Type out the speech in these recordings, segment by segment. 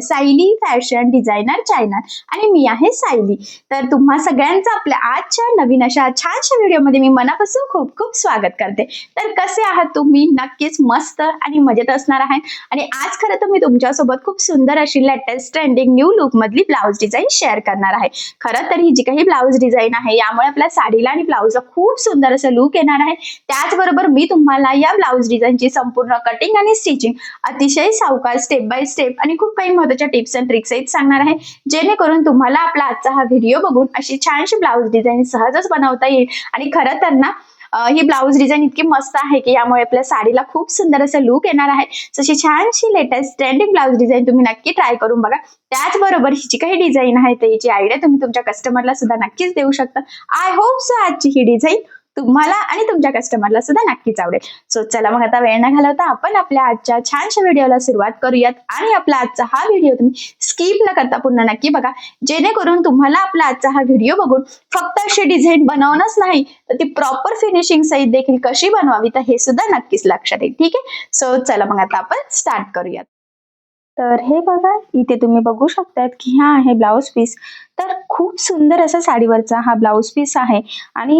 आहे Sayali fashion designer channel आणि मी आहे सायली. तर तुम्हा सगळ्यांचं आपल्या आजच्या नवीन अशा छानशा व्हिडिओमध्ये मी मनापासून खूप खूप स्वागत करते. तर कसे आहात तुम्ही? नक्कीच मस्त आणि मजेत असणार आहे आणि आज खरं तर मी तुमच्यासोबत खूप सुंदर अशी लेटेस्ट ट्रेंडिंग न्यू लुक मधली ब्लाऊज डिझाईन शेअर करणार आहे. खरं तर ही जी काही ब्लाऊज डिझाईन आहे यामुळे आपल्या साडीला आणि ब्लाऊजला खूप सुंदर असं लुक येणार आहे. त्याचबरोबर मी तुम्हाला या ब्लाऊज डिझाईनची संपूर्ण कटिंग आणि स्टिचिंग अतिशय सावकार स्टेप बाय स्टेप आणि खूप काही महत्त्वाच्या टिप्स अँड ट्रिक्स सांगणार आहे. जेणेकरून तुम्हाला आपला आजचा हा व्हिडिओ बघून अशी छानशी ब्लाऊज डिझाईन सहजच बनवता येईल. आणि खरं तर ना ही ब्लाऊज डिझाईन इतकी मस्त आहे की यामुळे आपल्या साडीला खूप सुंदर असं लुक येणार आहे. तशी छानशी लेटेस्ट ट्रेंडिंग ब्लाऊज डिझाईन तुम्ही नक्की ट्राय करून बघा. त्याचबरोबर ही जी काही डिझाईन आहे त्याची आयडिया तुम्ही तुमच्या कस्टमरला सुद्धा नक्कीच देऊ शकता. आय होप सो आजची ही डिझाईन तुम्हाला आणि तुमच्या कस्टमरला सुद्धा नक्कीच आवडेल. सो चला मग आता वेळ न घालवता आपण आपल्या आजच्या छानशा व्हिडिओला सुरुवात करूयात. आणि आपला आजचा हा व्हिडिओ तुम्ही स्किप न करता पुन्हा नक्की बघा. जेणेकरून तुम्हाला आपला आजचा हा व्हिडिओ बघून फक्त अशी डिझाईन बनवणंच नाही तर ती प्रॉपर फिनिशिंग सहित देखील कशी बनवावी तर हे सुद्धा नक्कीच लक्षात येईल. ठीक आहे? सो चला मग आता आपण स्टार्ट करूयात. तर हे बघा इथे तुम्ही बघू शकतात की हा आहे ब्लाऊज पीस तर खूप सुंदर असा साडीवरचा हा ब्लाऊज पीस आहे. आणि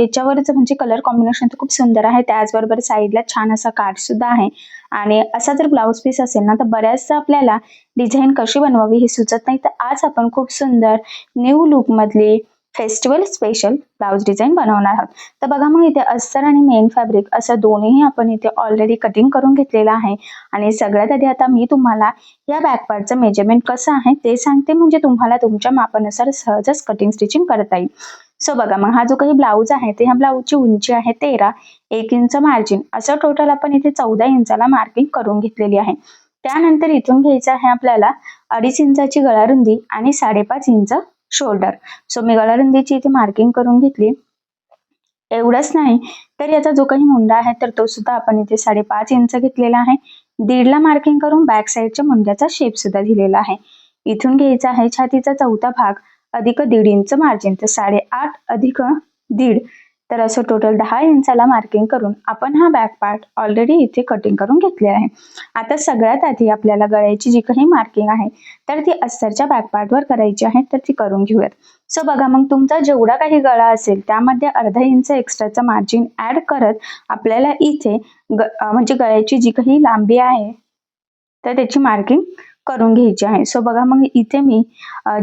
याच्यावरचं म्हणजे कलर कॉम्बिनेशन तर खूप सुंदर आहे. त्याचबरोबर साईडला छान असा कार्ड सुद्धा आहे. आणि असा जर ब्लाऊज पीस असेल ना तर बऱ्याचदा आपल्याला डिझाईन कशी बनवावी हे सुचत नाही. तर आज आपण खूप सुंदर न्यू लुकमधली फेस्टिवल स्पेशल ब्लाऊज डिझाईन बनवणार आहोत. तर बघा मग इथे अस्तर आणि मेन फॅब्रिक असं दोन्ही आपण इथे ऑलरेडी कटिंग करून घेतलेलं आहे. आणि सगळ्यात आधी आता मी तुम्हाला या बॅकपार्टचं मेजरमेंट कसं आहे ते सांगते. म्हणजे तुम्हाला तुमच्या मापानुसार सहजच कटिंग स्टिचिंग करता येईल. सो बघा मग हा जो काही ब्लाऊज आहे ते ह्या ब्लाऊजची उंची आहे तेरा एक इंच मार्जिन असं टोटल आपण इथे चौदा इंचाला मार्किंग करून घेतलेली आहे. त्यानंतर इथून घ्यायचं आहे आपल्याला अडीच इंचाची गळारुंदी आणि साडेपाच इंच शोल्डर सो मी गळारुंदीची इथे मार्किंग करून घेतली. एवढंच नाही तर याचा जो काही मुंडा आहे तर तो सुद्धा आपण इथे साडेपाच इंच घेतलेला आहे. दीडला मार्किंग करून बॅक साईडच्या मुंड्याचा शेप सुद्धा दिलेला आहे. इथून घ्यायचा आहे छातीचा चौथा भाग अधिक दीड इंच मार्जिन तर साडेआठ अधिक दीड. तर असं टोटल दहा इंचाला मार्किंग करून आपण हा बॅक पार्ट ऑलरेडी इथे कटिंग करून घेतले आहे. आता सगळ्यात आधी आपल्याला गळ्याची जी काही मार्किंग आहे तर ती अस्तरच्या बॅक पार्टवर करायची आहे तर ती करून घेऊयात. सो बघा मग तुमचा जेवढा काही गळा असेल त्यामध्ये अर्धा इंच एक्स्ट्राचं मार्जिन ऍड करत आपल्याला इथे ग म्हणजे गळ्याची जी काही लांबी आहे तर त्याची मार्किंग करून घ्यायची आहे. सो बघा मग इथे मी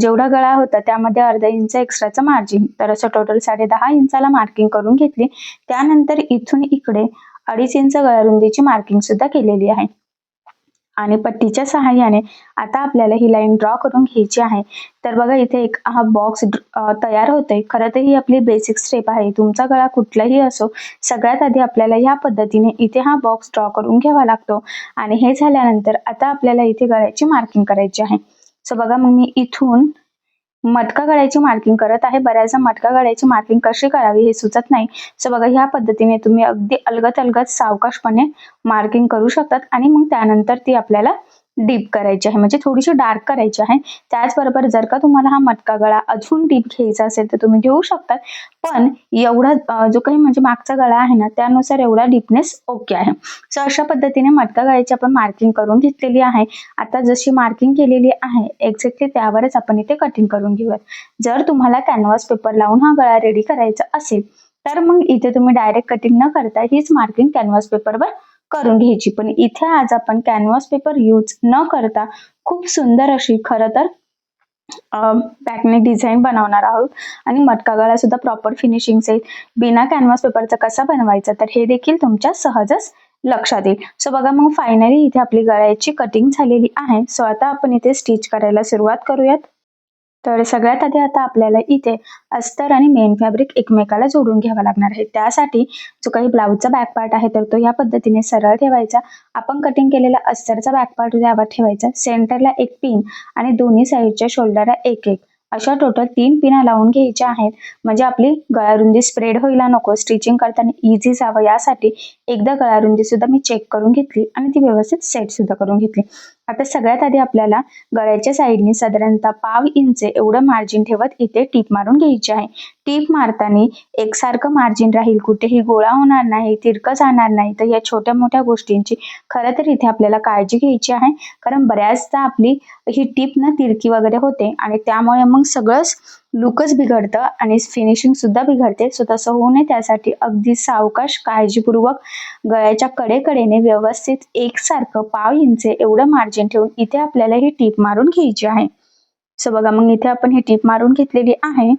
जेवढा गळा होता त्यामध्ये अर्धा इंच एक्स्ट्राचं मार्जिन तर असं टोटल साडे दहा इंचाला मार्किंग करून घेतली. त्यानंतर इथून इकडे अडीच इंच गळारुंदीची मार्किंग सुद्धा केलेली आहे. आणि पट्टीच्या सहाय्याने आता आपल्याला ही लाईन ड्रॉ करून घ्यायची आहे. तर बघा इथे एक हा बॉक्स तयार होतोय. खरं तर ही आपली बेसिक स्टेप आहे. तुमचा गळा कुठलाही असो सगळ्यात आधी आपल्याला ह्या पद्धतीने इथे हा बॉक्स ड्रॉ करून घ्यावा लागतो. आणि हे झाल्यानंतर आता आपल्याला इथे गळ्याची मार्किंग करायची आहे. सो बघा मग मी इथून मटका गळ्याची मार्किंग करत आहे. बऱ्याचदा मटका गळ्याची मार्किंग कशी करावी हे सुचत नाही. सो बघा ह्या पद्धतीने तुम्ही अगदी अलगत अलगत सावकाशपणे मार्किंग करू शकतात आणि मग त्यानंतर ती आपल्याला डीप करायची आहे म्हणजे थोडीशी डार्क करायची आहे. त्याचबरोबर जर का तुम्हाला हा मटका गळा अजून डीप घ्यायचा असेल तर तुम्ही घेऊ शकता पण एवढा जो काही म्हणजे मागचा गळा आहे ना त्यानुसार एवढा डीपनेस ओके आहे. सो अशा पद्धतीने मटका गळ्याची आपण मार्किंग करून घेतलेली आहे. आता जशी मार्किंग केलेली आहे एक्झॅक्टली त्यावरच आपण इथे कटिंग करून घेऊयात. जर तुम्हाला कॅनव्हास पेपर लावून हा गळा रेडी करायचा असेल तर मग इथे तुम्ही डायरेक्ट कटिंग न करता हीच मार्किंग कॅनव्हास पेपरवर करून घ्यायची. पण इथे आज आपण कॅनव्हास पेपर यूज न करता खूप सुंदर अशी खरं तर बॅकने डिझाईन बनवणार आहोत. आणि मटका गळा सुद्धा प्रॉपर फिनिशिंग सहित बिना कॅनव्हास पेपरचा कसा बनवायचा तर हे देखील तुमच्या सहजच लक्षात येईल. सो बघा मग फायनली इथे आपली गळ्याची कटिंग झालेली आहे. सो आता आपण इथे स्टिच करायला सुरुवात करूयात. तर सगळ्यात आधी आता आपल्याला इथे अस्तर आणि मेन फॅब्रिक एकमेकाला जोडून घ्यावा लागणार आहे. त्यासाठी जो काही ब्लाऊजचा बॅक पार्ट आहे तर तो या पद्धतीने सरळ ठेवायचा. आपण कटिंग केलेला अस्तरचा बॅक पार्ट यावर ठेवायचा. सेंटरला एक पिन आणि दोन्ही साईडच्या शोल्डरला एक एक. अशा टोटल तीन पिना लावून घ्यायच्या आहेत. म्हणजे आपली गळारुंदी स्प्रेड व्हायला नको स्टिचिंग करताना इझी जावं. यासाठी एकदा गळारुंदी सुद्धा मी चेक करून घेतली आणि ती व्यवस्थित सेट सुद्धा करून घेतली. आता सगळ्यात आधी आपल्याला गळ्याच्या साईडने साधारणतः पाव इंच एवढं मार्जिन ठेवत इथे टीप मारून घ्यायची आहे. टीप मारताना एकसारखं मार्जिन राहील. कुठेही गोळा होणार नाही तिरकं जाणार नाही. तर या छोट्या मोठ्या गोष्टींची खरं तर इथे आपल्याला काळजी घ्यायची आहे. कारण बऱ्याचदा आपली ही टीप ना तिरकी वगैरे होते आणि त्यामुळे मग सगळंच लुकच बिघडतं आणि फिनिशिंग सुद्धा बिघडते. सो तसं होऊ नये. त्यासाठी अगदी सावकाश काळजीपूर्वक गळ्याच्या कडेकडेने व्यवस्थित एकसारखं पाव इंचे एवढं मार्जिन ठेवून इथे आपल्याला ही टीप मारून घ्यायची आहे. सो बघा मग इथे आपण ही टीप मारून घेतलेली आहे.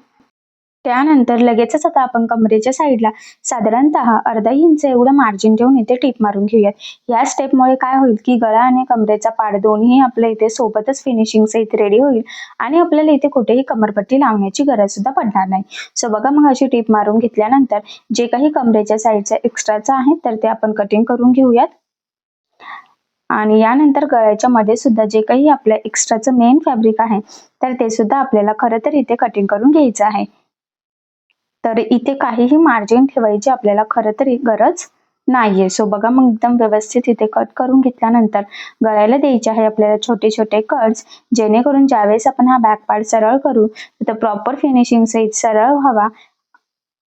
त्यानंतर लगेचच आता आपण कमरेच्या साईडला साधारणतः अर्धा इंच एवढं मार्जिन ठेवून इथे टीप मारून घेऊयात. या स्टेपमुळे काय होईल की गळा आणि कमरेचा पाड दोन्ही आपल्या इथे सोबतच फिनिशिंग सहित रेडी होईल आणि आपल्याला इथे कुठेही कमरपट्टी लावण्याची गरज सुद्धा पडणार नाही. सो बघा मग अशी टीप मारून घेतल्यानंतर जे काही कमरेच्या साईडचं एक्स्ट्राचा आहे तर ते आपण कटिंग करून घेऊयात. आणि यानंतर गळ्याच्या मध्ये सुद्धा जे काही आपल्या एक्स्ट्राचं मेन फॅब्रिक आहे तर ते सुद्धा आपल्याला खरं तर इथे कटिंग करून घ्यायचं आहे. तर इथे काहीही मार्जिन ठेवायची आपल्याला खरं तरी गरज नाहीये. सो बघा मग एकदम व्यवस्थित इथे कट करून घेतल्यानंतर गळायला द्यायचे आहे आपल्याला छोटे छोटे कट्स जेणेकरून ज्यावेळेस आपण हा बॅक पार्ट सरळ करू तर प्रॉपर फिनिशिंग सहित सरळ व्हावा.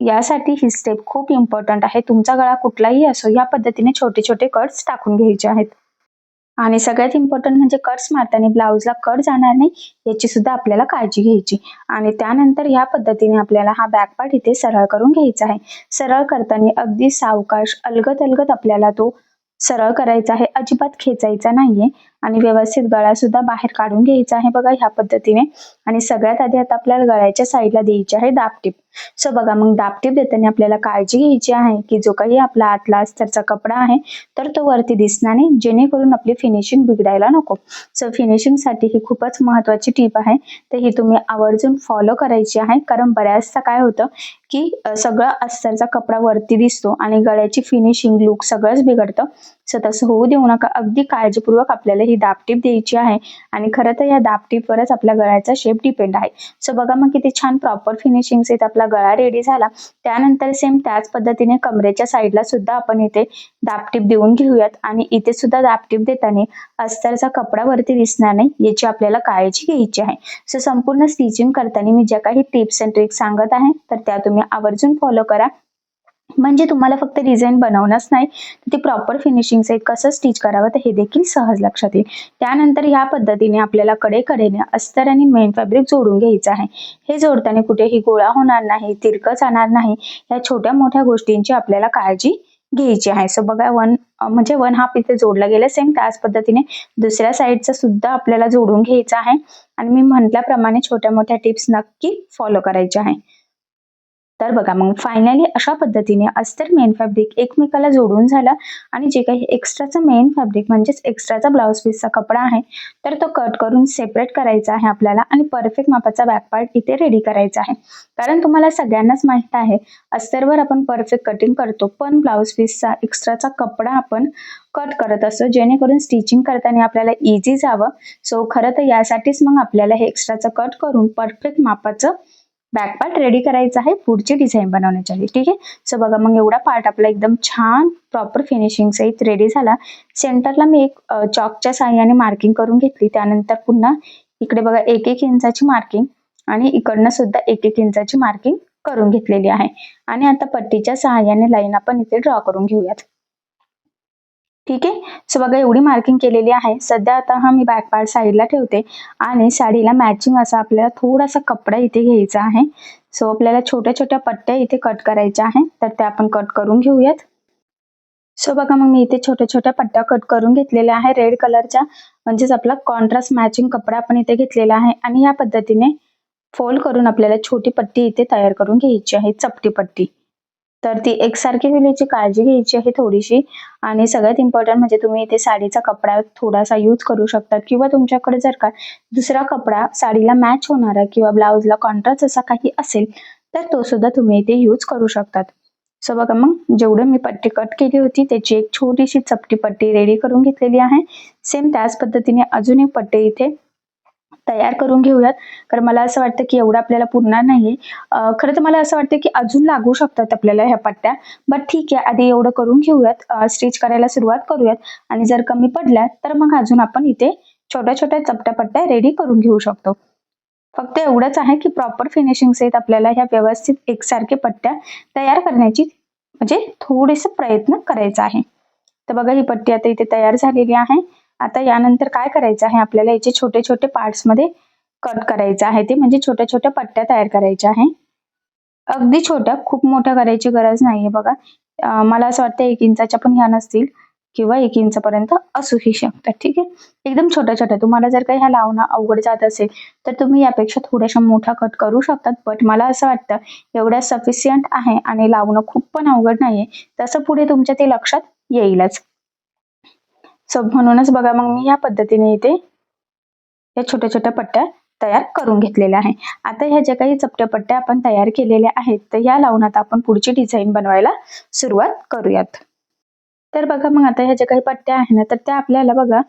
यासाठी ही स्टेप खूप इम्पॉर्टंट आहे. तुमचा गळा कुठलाही असो या पद्धतीने छोटे छोटे कट्स टाकून घ्यायचे आहेत. आणि सगळ्यात इम्पॉर्टंट म्हणजे कट्स मारताना ब्लाऊजला कट जाणार नाही याची सुद्धा आपल्याला काळजी घ्यायची. आणि त्यानंतर ह्या पद्धतीने आपल्याला हा बॅक पार्ट इथे सरळ करून घ्यायचा आहे. सरळ करताना अगदी सावकाश अलगत अलगत आपल्याला तो सरळ करायचा आहे. अजिबात खेचायचा नाहीये. आणि व्यवस्थित गळा सुद्धा बाहेर काढून घ्यायचा आहे बघा ह्या पद्धतीने. आणि सगळ्यात आधी आता आपल्याला गळ्याच्या साईडला द्यायची आहे दापटीप सो बघा मग दापटीप देताना आपल्याला काळजी घ्यायची आहे की जो काही आपला आतला अस्तरचा कपडा आहे तर तो वरती दिसणार नाही जेणेकरून आपली फिनिशिंग बिघडायला नको. सो फिनिशिंगसाठी ही खूपच महत्वाची टीप आहे. तर ही तुम्ही आवर्जून फॉलो करायची आहे. कारण बऱ्याचदा काय होतं की सगळं अस्तरचा कपडा वरती दिसतो आणि गळ्याची फिनिशिंग लुक सगळंच बिघडतं. सो होऊ देऊ नका. अगदी काळजीपूर्वक आपल्याला ही दापटीप द्यायची आहे आणि खरं तर या दापटीपवरच आपल्या गळ्याचा शेप डिपेंड आहे. सो बघा मग किती छान प्रॉपर फिनिशिंग येत आपला गळा रेडी झाला. त्यानंतर सेम त्याच पद्धतीने कमरेच्या साईडला सुद्धा आपण इथे दापटीप देऊन घेऊयात. आणि इथे सुद्धा दापटीप देताना अस्तरचा कपडा वरती दिसणार नाही याची आपल्याला काळजी घ्यायची आहे. सो संपूर्ण स्टिचिंग करताना मी ज्या काही टिप्स अँड ट्रिक्स सांगत आहे तर त्या तुम्ही आवर्जून फॉलो करा. म्हणजे तुम्हाला फक्त डिझाईन बनवणंच नाही तर ते प्रॉपर फिनिशिंग साईड कसं स्टिच करावं तर हे देखील सहज लक्षात येईल. त्यानंतर ह्या पद्धतीने आपल्याला कडेकडेने अस्तर आणि मेन फॅब्रिक जोडून घ्यायचं आहे. हे जोडताना कुठेही गोळा होणार नाही तिरकं जाणार नाही. या छोट्या मोठ्या गोष्टींची आपल्याला काळजी घ्यायची आहे. सो बघा वन म्हणजे वन हाफ इथे जोडला गेला सेम त्याच पद्धतीने दुसऱ्या साईडचा सुद्धा आपल्याला जोडून घ्यायचा आहे. आणि मी म्हटल्याप्रमाणे छोट्या मोठ्या टिप्स नक्की फॉलो करायच्या आहे. तर बघा मग फायनली अशा पद्धतीने अस्तर मेन फॅब्रिक एकमेकाला जोडून झाला आणि जे काही एक्स्ट्राचा मेन फॅब्रिक म्हणजेच एक्स्ट्राचा ब्लाऊज पीसचा कपडा आहे तर तो कट करून सेपरेट करायचा आहे आपल्याला आणि परफेक्ट मापाचा बॅक पार्ट इथे रेडी करायचा आहे. कारण तुम्हाला सगळ्यांनाच माहीत आहे अस्तरवर आपण परफेक्ट कटिंग करतो पण ब्लाऊज पीसचा एक्स्ट्राचा कपडा आपण कट करत असतो जेणेकरून स्टिचिंग करताना आपल्याला इझी जावं. सो खरं तर यासाठीच मग आपल्याला हे एक्स्ट्राचं कट करून परफेक्ट मापाचं बॅक पार्ट रेडी करायचा आहे. पुढची डिझाईन बनवण्याच्या ठीक आहे? सो बघा मग एवढा पार्ट आपला एकदम छान प्रॉपर फिनिशिंग सहित रेडी झाला. सेंटरला मी एक चॉकच्या साह्याने मार्किंग करून घेतली. त्यानंतर पुन्हा इकडे बघा एक एक इंचाची मार्किंग आणि इकडनं सुद्धा एक एक इंचाची मार्किंग करून घेतलेली आहे. आणि आता पट्टीच्या सहाय्याने लाईन आपण इथे ड्रॉ करून घेऊयात. ठीक आहे? सो बघा एवढी मार्किंग केलेली आहे. सध्या आता हा मी बॅक पार्ट साईडला ठेवते. आणि साडीला मॅचिंग असा आपल्याला थोडासा कपडा इथे घ्यायचा आहे. सो आपल्याला छोट्या छोट्या पट्ट्या इथे कट करायच्या आहे. तर त्या आपण कट करून घेऊयात. सो बघा मग मी इथे छोट्या छोट्या पट्ट्या कट करून घेतलेल्या आहे. रेड कलरच्या म्हणजेच आपला कॉन्ट्रास्ट मॅचिंग कपडा आपण इथे घेतलेला आहे. आणि या पद्धतीने फोल्ड करून आपल्याला छोटी पट्टी इथे तयार करून घ्यायची आहे. चपटी पट्टी. तर ती एकसारखी होण्याची काळजी घ्यायची आहे थोडीशी. आणि सगळ्यात इम्पॉर्टंट म्हणजे तुम्ही इथे साडीचा कपडा थोडासा यूज करू शकतात. किंवा तुमच्याकडे जर का दुसरा कपडा साडीला मॅच होणारा किंवा ब्लाऊजला कॉन्ट्रास्ट असा काही असेल तर तो सुद्धा तुम्ही इथे यूज करू शकतात. सो बघा मग जेवढं मी पट्टी कट केली होती त्याची एक छोटीशी चपटी पट्टी रेडी करून घेतलेली आहे. सेम त्याच पद्धतीने अजून एक पट्टी इथे तयार करून घेऊयात. कारण मला असं वाटतं की एवढं आपल्याला पुरणार नाहीये. खरं तर मला असं वाटतं की अजून लागू शकतात आपल्याला ह्या पट्ट्या. बट ठीक आहे आधी एवढं करून घेऊयात. स्टिच करायला सुरुवात करूयात. आणि जर कमी पडल्या तर मग अजून आपण इथे छोट्या छोट्या चपट्या पट्ट्या रेडी करून घेऊ शकतो. फक्त एवढंच आहे की प्रॉपर फिनिशिंग सहित आपल्याला ह्या व्यवस्थित एकसारखे पट्ट्या तयार करण्याची म्हणजे थोडेसे प्रयत्न करायचा आहे. तर बघा ही पट्टी आता इथे तयार झालेली आहे. आता यानंतर काय करायचं आहे? आपल्याला याचे छोटे छोटे पार्ट्समध्ये कट करायचं आहे ते. म्हणजे छोट्या छोट्या पट्ट्या तयार करायच्या आहे. अगदी छोट्या खूप मोठ्या करायची गरज नाहीये बघा. मला असं वाटतं एक इंचाच्या पण ह्या नसतील किंवा एक इंचपर्यंत असूही शकतात. ठीक आहे? एकदम छोट्या छोट्या. तुम्हाला जर काही ह्या लावणं अवघड जात असेल तर तुम्ही यापेक्षा थोड्याशा मोठा कट करू शकतात. बट मला असं वाटतं एवढ्या सफिशियंट आहे आणि लावणं खूप पण अवघड नाहीये. तसं पुढे तुमच्या ते लक्षात येईलच. सो म्हणूनच बघा मग मी या पद्धतीने इथे या छोट्या छोट्या पट्ट्या तयार करून घेतलेल्या आहे. आता ह्या ज्या काही चपट्या पट्ट्या आपण तयार केलेल्या आहेत तर या लावून आता आपण पुढची डिझाईन बनवायला सुरुवात करूयात. तर बघा मग आता ह्या ज्या काही पट्ट्या आहे ना तर त्या आपल्याला बघा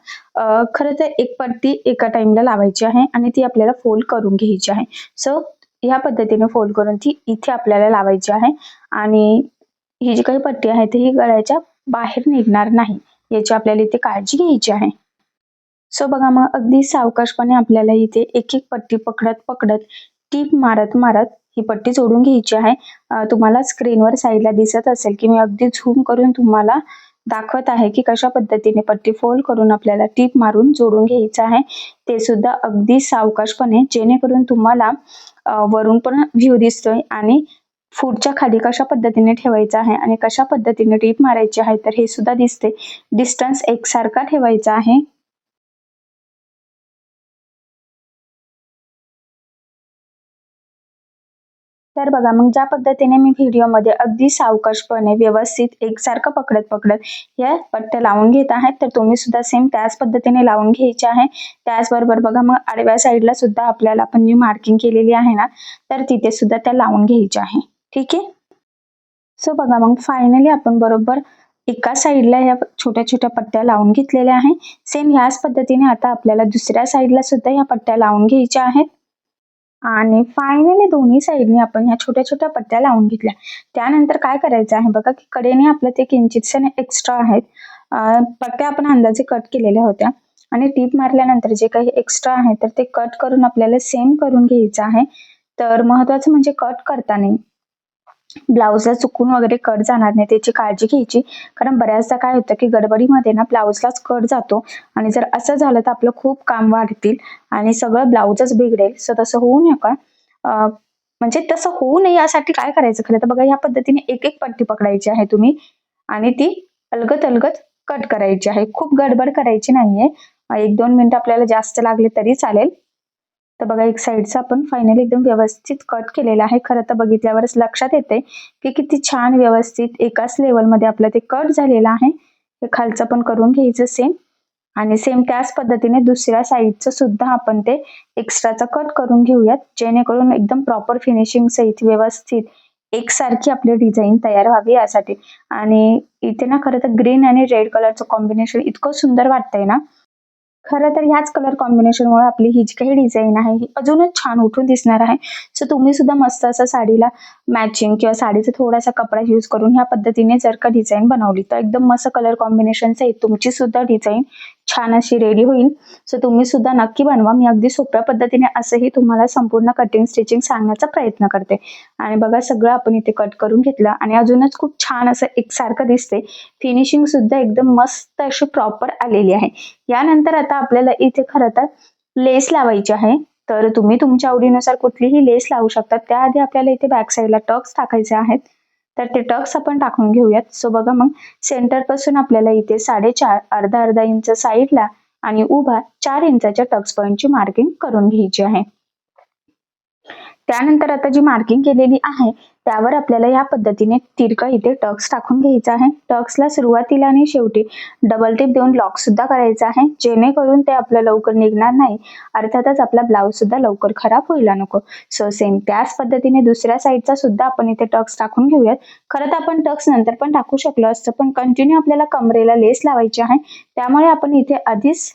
खरं तर एक पट्टी एका टाइमला लावायची आहे आणि ती आपल्याला फोल्ड करून घ्यायची आहे. सो ह्या पद्धतीने फोल्ड करून ती इथे आपल्याला लावायची आहे आणि ही जी काही पट्टी आहे ती ही गळ्याच्या बाहेर निघणार नाही. याची आपल्याला इथे काळजी घ्यायची आहे. सो बघा मग अगदी सावकाशपणे आपल्याला इथे एक एक पट्टी पकडत पकडत टीप मारत मारत ही पट्टी जोडून घ्यायची आहे. तुम्हाला स्क्रीनवर साईडला दिसत असेल की मी अगदी झूम करून तुम्हाला दाखवत आहे की कशा पद्धतीने पट्टी फोल्ड करून आपल्याला टीप मारून जोडून घ्यायचं आहे. ते सुद्धा अगदी सावकाशपणे जेणेकरून तुम्हाला वरून पण व्ह्यू दिसतोय आणि फूडच्या खाली कशा पद्धतीने ठेवायचा आहे आणि कशा पद्धतीने टीप मारायची आहे तर हे सुद्धा दिसते. डिस्टन्स एकसारखा ठेवायचा आहे. तर बघा मग ज्या पद्धतीने मी व्हिडिओमध्ये अगदी सावकाशपणे व्यवस्थित एकसारखं पकडत पकडत या पट्ट्या लावून घेत आहेत तर तुम्ही सुद्धा सेम त्याच पद्धतीने लावून घ्यायचे आहे. त्याचबरोबर बघा मग आडव्या साईडला सुद्धा आपल्याला आपण जी मार्किंग केलेली आहे ना तर तिथे सुद्धा त्या लावून घ्यायच्या आहे. ठीक आहे? सो बघा मग फायनली आपण बरोबर एका साईडला ह्या छोट्या छोट्या पट्ट्या लावून घेतलेल्या आहे सेम ह्याच पद्धतीने आता आपल्याला दुसऱ्या साईडला सुद्धा ह्या पट्ट्या लावून घ्यायच्या आहेत. आणि फायनली दोन्ही साईडने आपण ह्या छोट्या छोट्या पट्ट्या लावून घेतल्या. त्यानंतर काय करायचं आहे? बघा की कडेने आपलं ते किंचितसे एक्स्ट्रा आहेत. पट्ट्या आपण अंदाजे कट केलेल्या होत्या. आणि टीप मारल्यानंतर जे काही एक्स्ट्रा आहे तर ते कट करून आपल्याला सेम करून घ्यायचं आहे. तर महत्वाचं म्हणजे कट करताना ब्लाऊजला चुकून वगैरे कट जाणार नाही त्याची काळजी घ्यायची. कारण बऱ्याचदा काय होतं की गडबडीमध्ये ना ब्लाऊजलाच कट जातो. आणि जर असं झालं तर आपलं खूप काम वाढतील आणि सगळं ब्लाऊजच बिघडेल. सो तसं होऊ नका. म्हणजे तसं होऊ नये यासाठी काय करायचं? खरं तर बघा ह्या पद्धतीने एक एक पट्टी पकडायची आहे तुम्ही. आणि ती अलगत अलगत कट करायची आहे. खूप गडबड करायची नाहीये. एक दोन मिनिटं आपल्याला जास्त लागले तरी चालेल. तर बघा एक साईडचा आपण फायनली एकदम व्यवस्थित कट केलेला आहे. खरं तर बघितल्यावरच लक्षात येते की किती छान व्यवस्थित एकाच लेवलमध्ये आपलं ते कट झालेलं आहे. हे खालचं पण करून घ्यायचं सेम आणि सेम त्याच पद्धतीने दुसऱ्या साईडचं सुद्धा आपण ते एक्स्ट्राचा कट करून घेऊयात. जेणेकरून एकदम प्रॉपर फिनिशिंग सहित व्यवस्थित एकसारखी आपली डिझाईन तयार व्हावी यासाठी. आणि इथे ना खरं तर ग्रीन आणि रेड कलरचं कॉम्बिनेशन इतकं सुंदर वाटतंय ना. खरं तर ह्याच कलर कॉम्बिनेशनमुळे आपली ही जी काही डिझाईन आहे ही अजूनच छान उठून दिसणार आहे. सो तुम्ही सुद्धा मस्त असं साडीला मॅचिंग किंवा साडीचा थोडासा कपडा यूज करून ह्या पद्धतीने जर का डिझाईन बनवली तर एकदम मस्त कलर कॉम्बिनेशन सहित तुमची सुद्धा डिझाईन छान अशी रेडी होईल. सो तुम्ही सुद्धा नक्की बनवा. मी अगदी सोप्या पद्धतीने असंही तुम्हाला संपूर्ण कटिंग स्टिचिंग सांगण्याचा प्रयत्न करते. आणि बघा सगळं आपण इथे कट करून घेतलं आणि अजूनच खूप छान असं एकसारखं दिसते. फिनिशिंग सुद्धा एकदम मस्त अशी प्रॉपर आलेली आहे. यानंतर आता आपल्याला इथे खरं तर लेस लावायची आहे. तर तुम्ही तुमच्या आवडीनुसार कुठलीही लेस लावू शकता. त्याआधी आपल्याला इथे बॅक साईडला टक्स टाकायचे आहेत. तर ते टक्स आपण टाकून घेऊयात. सो बघा मग सेंटरपासून आपल्याला इथे साडेचार अर्धा अर्धा इंच साईडला आणि उभा चार इंचाच्या टक्स पॉईंटची मार्किंग करून घ्यायची आहे. त्यानंतर आता जी मार्किंग केलेली आहे त्यावर आपल्याला या पद्धतीने तिरकं इथे टक्स टाकून घ्यायचा आहे. टक्सला सुरुवातीला आणि शेवटी डबल टिप देऊन लॉक सुद्धा करायचा आहे. जेणेकरून ते आपलं लवकर निघणार नाही. अर्थातच आपला ब्लाऊज सुद्धा लवकर खराब व्हायला नको. सो सेम त्याच पद्धतीने दुसऱ्या साईडचा सुद्धा आपण इथे टक्स टाकून घेऊयात. खरं तर आपण टक्स नंतर पण टाकू शकलो असतं पण कंटिन्यू आपल्याला कमरेला लेस लावायची आहे. त्यामुळे आपण इथे आधीच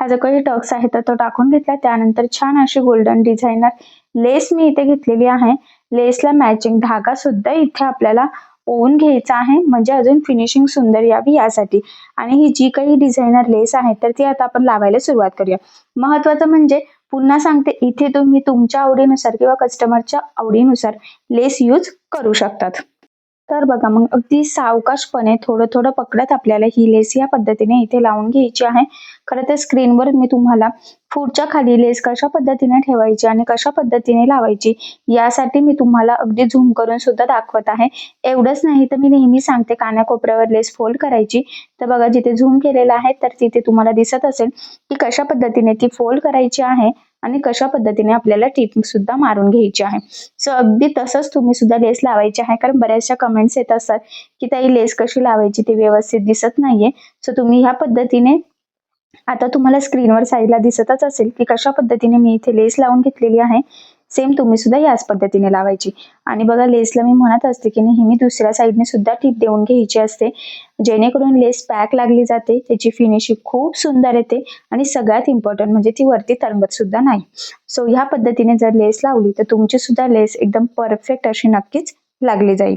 हा जो काही टक्स आहे तर तो टाकून घेतला. त्यानंतर छान अशी गोल्डन डिझायनर लेस मी इथे घेतलेली आहे. लेसला मॅचिंग धागा सुद्धा इथे आपल्याला ओवून घ्यायचा आहे. म्हणजे अजून फिनिशिंग सुंदर यावी यासाठी. आणि ही जी काही डिझायनर लेस आहे तर ती आता आपण लावायला सुरुवात करूया. महत्वाचं म्हणजे पुन्हा सांगते इथे तुम्ही तुमच्या आवडीनुसार किंवा कस्टमरच्या आवडीनुसार लेस यूज करू शकतात. तर बघा मग अगदी सावकाशपणे थोडं थोडं पकडत आपल्याला ही लेस या पद्धतीने इथे लावून घ्यायची आहे. खरं तर स्क्रीनवर मी तुम्हाला फूडच्या खाली लेस कशा पद्धतीने ठेवायची आणि कशा पद्धतीने लावायची यासाठी मी तुम्हाला अगदी झूम करून सुद्धा दाखवत आहे. एवढंच नाही तर मी नेहमी सांगते कानाकोपऱ्यावर लेस फोल्ड करायची. तर बघा जिथे झूम केलेलं आहे तर तिथे तुम्हाला दिसत असेल की कशा पद्धतीने ती फोल्ड करायची आहे. आणि कशा पद्धतीने आपल्याला टिपिंग सुद्धा मारून घ्यायची आहे. सो अगदी तसंच तुम्ही सुद्धा लेस लावायची आहे कारण बऱ्याचशा कमेंट्स येत असतात की ताई लेस कशी लावायची? ती व्यवस्थित दिसत नाहीये. सो तुम्ही ह्या पद्धतीने आता तुम्हाला स्क्रीनवर साईडला दिसतच असेल की कशा पद्धतीने मी इथे लेस लावून घेतलेली आहे. सेम तुम्ही सुद्धा याच पद्धतीने लावायची. आणि बघा लेसला मी म्हणत असते की नेहमी दुसऱ्या साईडने सुद्धा टीप देऊन घ्यायची असते. जेणेकरून लेस पॅक लागली जाते त्याची फिनिशिंग खूप सुंदर येते आणि सगळ्यात इम्पॉर्टंट म्हणजे ती वरती तरंगत सुद्धा नाही. सो ह्या पद्धतीने जर लेस लावली तर तुमची सुद्धा लेस एकदम परफेक्ट अशी नक्कीच लागली जाईल.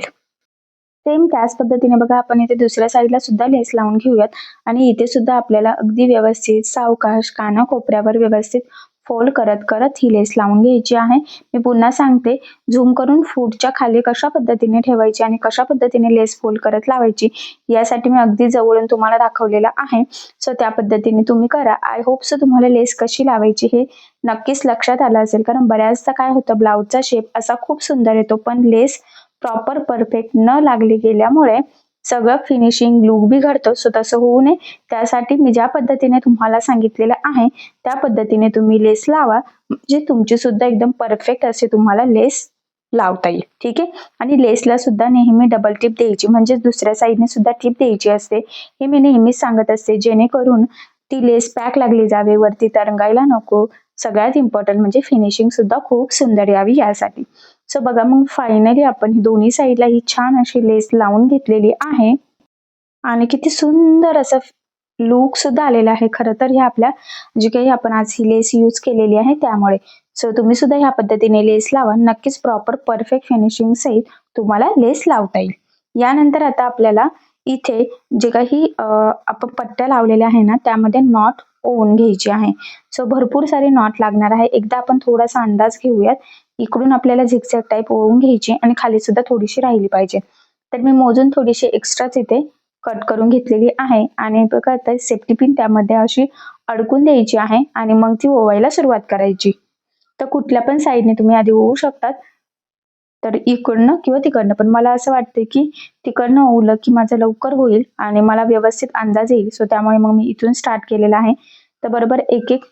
सेम त्याच पद्धतीने बघा आपण इथे दुसऱ्या साईडला सुद्धा लेस लावून घेऊयात. आणि इथे सुद्धा आपल्याला अगदी व्यवस्थित सावकाश काना कोपऱ्यावर व्यवस्थित फोल्ड करत करत ही लेस लावून घ्यायची आहे. मी पुन्हा सांगते झूम करून फूडच्या खाली कशा पद्धतीने ठेवायची आणि कशा पद्धतीने लेस फोल्ड करत लावायची यासाठी मी अगदी जवळून तुम्हाला दाखवलेला आहे. सो त्या पद्धतीने तुम्ही करा. आय होप सो तुम्हाला लेस कशी लावायची हे नक्कीच लक्षात आलं असेल. कारण बऱ्याचदा काय होतं ब्लाऊजचा शेप असा खूप सुंदर येतो पण लेस प्रॉपर परफेक्ट न लागली गेल्यामुळे सगळं फिनिशिंग लुक बिघडतो सो तसं होऊ नये. त्यासाठी मी ज्या पद्धतीने तुम्हाला सांगितलेलं आहे त्या पद्धतीने तुम्ही लेस लावा म्हणजे तुमची सुद्धा एकदम परफेक्ट असे तुम्हाला लेस लावता येईल. ठीक आहे? आणि लेसला सुद्धा नेहमी डबल टिप द्यायची म्हणजे दुसऱ्या साईडने सुद्धा टिप द्यायची असते. हे मी नेहमीच सांगत असते जेणेकरून ती लेस पॅक लागली जावे वरती तरंगायला नको सगळ्यात इम्पॉर्टंट म्हणजे फिनिशिंग सुद्धा खूप सुंदर यावी यासाठी. सो बघा मग फायनली आपण ही दोन्ही साईडला ही छान अशी लेस लावून घेतलेली आहे. आणि किती सुंदर असं लुक सुद्धा आलेला आहे. खरं तर ह्या आपल्या जी काही आपण आज ही लेस यूज केलेली आहे त्यामुळे. सो तुम्ही सुद्धा ह्या पद्धतीने लेस लावा. नक्कीच प्रॉपर परफेक्ट फिनिशिंग सहित तुम्हाला लेस लावता येईल. यानंतर आता आपल्याला इथे जे काही आपण पट्ट्या लावलेल्या आहे ना त्यामध्ये नॉट ओवून घ्यायची आहे. सो भरपूर सारे नॉट लागणार आहे. एकदा आपण थोडासा अंदाज घेऊयात. इकडून आपल्याला झिकझॅक टाईप ओवून घ्यायची आणि खाली सुद्धा थोडीशी राहिली पाहिजे. तर मी मोजून थोडीशी एक्स्ट्राच इथे कट करून घेतलेली आहे. आणि बघा सेफ्टी पिन त्यामध्ये अशी अडकून द्यायची आहे आणि मग ती ओवायला सुरुवात करायची. तर कुठल्या पण साईडने तुम्ही आधी ओवू शकतात. तर इकडनं किंवा तिकडनं. पण मला असं वाटतं की तिकडनं ओवलं की माझं लवकर होईल आणि मला व्यवस्थित अंदाज येईल. सो त्यामुळे मग मी इथून स्टार्ट केलेला आहे. तर बरोबर एक एक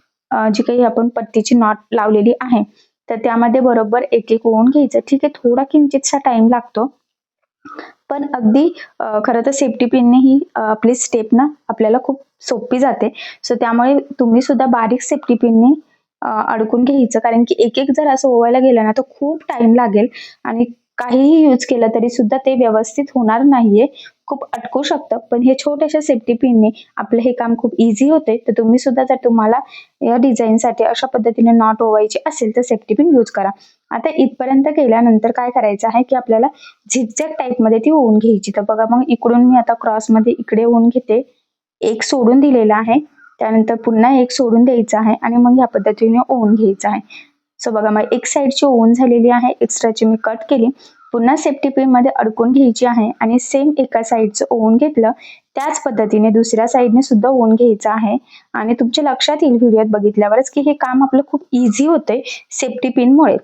जी काही आपण पट्टीची नॉट लावलेली आहे तर त्यामध्ये बरोबर एक एक ओवून घ्यायचं. ठीक आहे थोडा किंचितसा टाइम लागतो. पण अगदी खरं तर सेफ्टी पिनने ही आपली स्टेप ना आपल्याला खूप सोपी जाते. सो त्यामुळे तुम्ही सुद्धा बारीक सेफ्टी पिनने अडकून घ्यायचं. कारण की एक एक जर असं ओवायला गेलं ना तर खूप टाइम लागेल. आणि काहीही यूज केलं तरी सुद्धा ते व्यवस्थित होणार नाहीये. खूप अटकू शकतं. पण हे छोट्याशा सेफ्टी पिनने आपलं हे काम खूप इझी होते तर तुम्ही सुद्धा जर तुम्हाला या डिझाईनसाठी अशा पद्धतीने नॉट ओवायची असेल तर सेफ्टी पिन यूज करा. आता इथपर्यंत केल्यानंतर काय करायचं आहे की आपल्याला झिकझॅक टाईपमध्ये ती ओवून घ्यायची. तर बघा मग इकडून मी आता क्रॉसमध्ये इकडे ओवून घेते. एक सोडून दिलेला आहे. त्यानंतर पुन्हा एक सोडून द्यायचा आहे आणि मग ह्या पद्धतीने ओवून घ्यायचं आहे. सो बघा मग एक साईडची ओवून झालेली आहे. एक्स्ट्राची मी कट केली. पुन्हा सेफ्टी पिनमध्ये अडकून घ्यायची आहे आणि सेम एका साईडचं ओवून घेतलं. त्याच पद्धतीने दुसऱ्या साईडने सुद्धा ओवून घ्यायचं आहे. आणि तुमच्या लक्षात येईल व्हिडिओत बघितल्यावरच की हे काम आपलं खूप इझी होतंय सेफ्टी पिनमुळे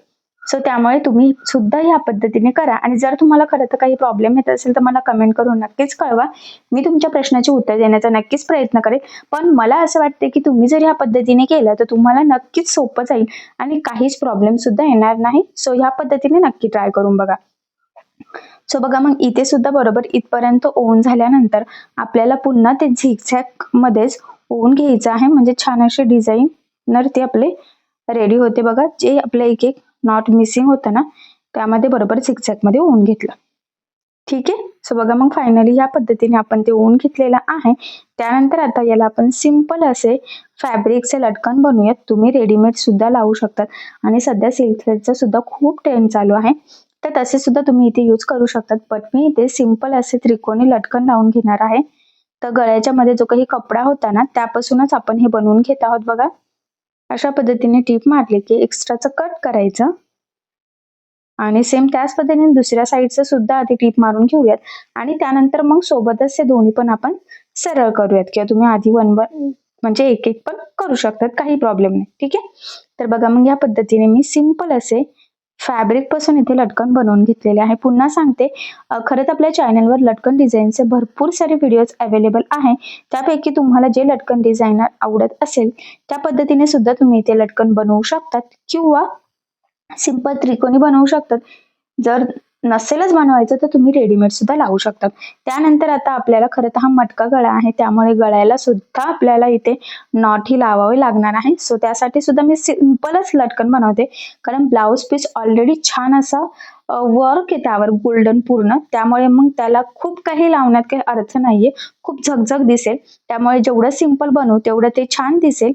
सो त्यामुळे तुम्ही सुद्धा ह्या पद्धतीने करा. आणि जर तुम्हाला खरं तर काही प्रॉब्लेम येत असेल तर मला कमेंट करून नक्कीच कळवा. मी तुमच्या प्रश्नाची उत्तर देण्याचा नक्कीच प्रयत्न करेल पण मला असं वाटते की तुम्ही जर ह्या पद्धतीने केलं तर तुम्हाला नक्कीच सोपं जाईल. आणि काहीच प्रॉब्लेम सुद्धा येणार नाही. सो ह्या पद्धतीने नक्की ट्राय करून बघा. सो बघा मग इथे सुद्धा बरोबर इथपर्यंत ओवून झाल्यानंतर आपल्याला पुन्हा ते झिकझॅक मध्येच ओवून घ्यायचं आहे. म्हणजे छान असे नर ते आपले रेडी होते बघा. जे आपले एक एक नॉट मिसिंग होतं ना त्यामध्ये बरोबर सिक्सॅकमध्ये ओवून घेतलं. ठीक आहे? सो बघा मग फायनली या पद्धतीने आपण ते ओवून घेतलेलं आहे. त्यानंतर आता याला आपण सिंपल असे फॅब्रिकचे लटकन बनवूयात. तुम्ही रेडीमेड सुद्धा लावू शकतात आणि सध्या सिल्क सुद्धा खूप ट्रेंड चालू आहे. तर तसे सुद्धा तुम्ही इथे यूज करू शकतात. बट मी इथे सिंपल असे त्रिकोणी लटकन लावून घेणार आहे. तर गळ्याच्या मध्ये जो काही कपडा होता ना त्यापासूनच आपण हे बनवून घेत आहोत बघा. अशा पद्धतीने टीप मारली की एक्स्ट्राचं कट करायचं. आणि सेम त्याच पद्धतीने दुसऱ्या साईडचं सुद्धा आधी टीप मारून घेऊयात. आणि त्यानंतर मग सोबतच हे दोन्ही पण आपण सरळ करूयात. किंवा तुम्ही आधी वन वन म्हणजे एक एक पण करू शकतात. काही प्रॉब्लेम नाही. ठीक आहे? तर बघा मग या पद्धतीने मी सिंपल असे फॅब्रिकपासून इथे लटकन बनवून घेतलेले आहे. पुन्हा सांगते खरंच खरं तर आपल्या चॅनलवर लटकन डिझाईनचे भरपूर सारे व्हिडिओज अवेलेबल आहे. त्यापैकी तुम्हाला जे लटकन डिझाईनर आवडत असेल त्या पद्धतीने सुद्धा तुम्ही इथे लटकन बनवू शकतात किंवा सिंपल त्रिकोणी बनवू शकतात. जर नसेलच बनवायचं तर तुम्ही रेडीमेड सुद्धा लावू शकता. त्यानंतर आता आपल्याला खरं तर हा मटका गळा आहे. त्यामुळे गळ्याला सुद्धा आपल्याला इथे नॉट ही लावावे लागणार आहे. सो त्यासाठी सुद्धा मी सिंपलच लटकन बनवते. कारण ब्लाऊज पीस ऑलरेडी छान असा वर्क आहे त्यावर गोल्डन पूर्ण. त्यामुळे मग त्याला खूप काही लावण्यात काही अर्थ नाहीये. खूप झगझग दिसेल. त्यामुळे जेवढं सिंपल बनवू तेवढं ते छान दिसेल.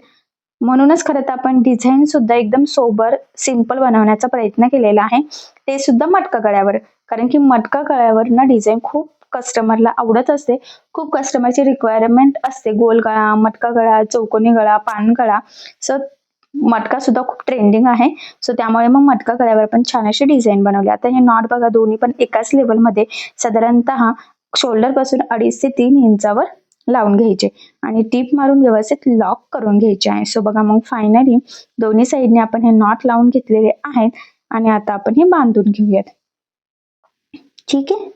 म्हणूनच खरं तर आपण डिझाईन सुद्धा एकदम सोबर सिंपल बनवण्याचा प्रयत्न केलेला आहे. ते सुद्धा मटका गळ्यावर. कारण की मटका गळ्यावर ना डिझाईन खूप कस्टमरला आवडत असते. खूप कस्टमरची रिक्वायरमेंट असते. गोल गळा मटका गळा चौकोनी गळा पान गळा. सो मटका सुद्धा खूप ट्रेंडिंग आहे. सो त्यामुळे मग मटका गळ्यावर पण छान अशी डिझाईन बनवली. आता हे नॉट बघा दोन्ही पण एकाच लेवलमध्ये साधारणतः शोल्डरपासून अडीच ते तीन इंचावर लावून घ्यायचे. आणि टीप मारून व्यवस्थित लॉक करून घ्यायचे आहे. सो बघा मग फायनली दोन्ही साईडने आपण हे नॉट लावून घेतलेले आहेत. आणि आता आपण हे बांधून घेऊयात. ठीक आहे?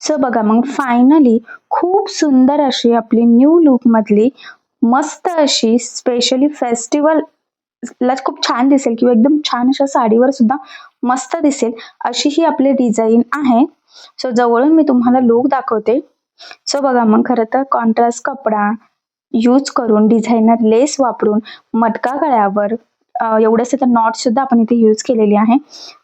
सो बघा मग फायनली खूप सुंदर अशी आपली न्यू लुक मधली मस्त अशी स्पेशली फेस्टिवल लाच खूप छान दिसेल किंवा एकदम छान अशा साडीवर सुद्धा मस्त दिसेल अशी ही आपली डिझाईन आहे. सो जवळून मी तुम्हाला लुक दाखवते. सो बघा मग खरं तर कॉन्ट्रास्ट कपडा यूज करून डिझायनर लेस वापरून मटका गळ्यावर एवढंच तर नॉट सुद्धा आपण इथे यूज केलेली आहे.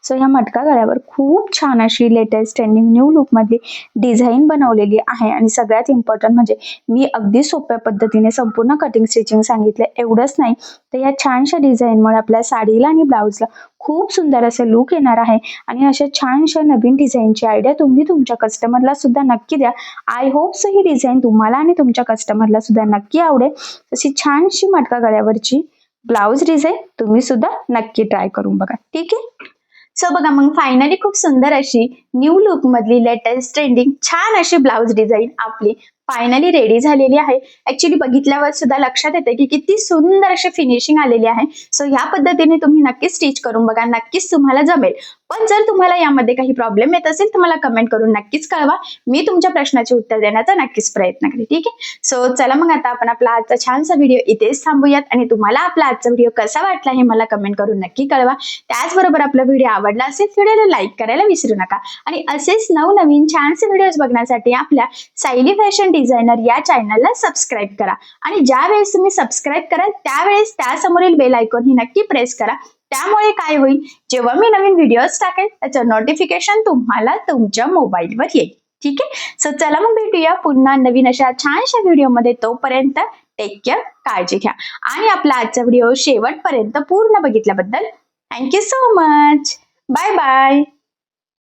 सो ह्या मटका गळ्यावर खूप छान अशी लेटेस्ट ट्रेंडिंग न्यू लुक मधली डिझाईन बनवलेली आहे. आणि सगळ्यात इम्पॉर्टंट म्हणजे मी अगदी सोप्या पद्धतीने संपूर्ण कटिंग स्टिचिंग सांगितलं एवढंच नाही. तर या छानशा डिझाईनमुळे आपल्या साडीला आणि ब्लाऊजला खूप सुंदर असं लुक येणार आहे. आणि अशा छानशा नवीन डिझाईनची आयडिया तुम्ही तुमच्या कस्टमरला सुद्धा नक्की द्या. आय होप्स ही डिझाईन तुम्हाला आणि तुमच्या कस्टमरला सुद्धा नक्की आवडेल. तशी छानशी मटका गळ्यावरची ब्लाऊज डिझाईन तुम्ही सुद्धा नक्की ट्राय करून बघा. ठीक आहे? सो बघा मग फायनली खूप सुंदर अशी न्यू लुक मधली लेटेस्ट ट्रेंडिंग छान अशी ब्लाऊज डिझाईन आपली फायनली रेडी झालेली आहे. ऍक्च्युली बघितल्यावर सुद्धा लक्षात येते की किती सुंदर अशी फिनिशिंग आलेली आहे. सो ह्या पद्धतीने तुम्ही नक्कीच स्टिच करून बघा. नक्कीच तुम्हाला जमेल. पण जर तुम्हाला यामध्ये काही प्रॉब्लेम येत असेल तर मला कमेंट करून नक्कीच कळवा. मी तुमच्या प्रश्नाचे उत्तर देण्याचा नक्कीच प्रयत्न करेन. ठीक आहे? सो चला मग आता आपण आपला आजचा छानसा व्हिडिओ इथेच थांबूयात. आणि तुम्हाला आपला आजचा व्हिडिओ कसा वाटला हे मला कमेंट करून नक्की कळवा. त्याचबरोबर आपला व्हिडिओ आवडला असेल व्हिडिओला लाईक करायला विसरू नका. आणि असेच नवनवीन छानसे व्हिडिओज बघण्यासाठी आपल्या सायली फॅशन डिझायनर या चॅनलला सबस्क्राईब करा. आणि ज्या वेळेस तुम्ही सबस्क्राईब कराल त्यावेळेस त्यासमोरील बेल आयकॉन ही नक्की प्रेस करा. त्यामुळे काय होईल जेव्हा मी नवीन व्हिडिओज टाकेल त्याचं नोटिफिकेशन तुम्हाला तुमच्या मोबाईलवर येईल. ठीक आहे? सो चला मग भेटूया पुन्हा नवीन अशा छानशा व्हिडिओमध्ये तोपर्यंत टेक केअर काळजी घ्या. आणि आपला आजचा व्हिडिओ शेवटपर्यंत पूर्ण बघितल्याबद्दल thank you so much bye bye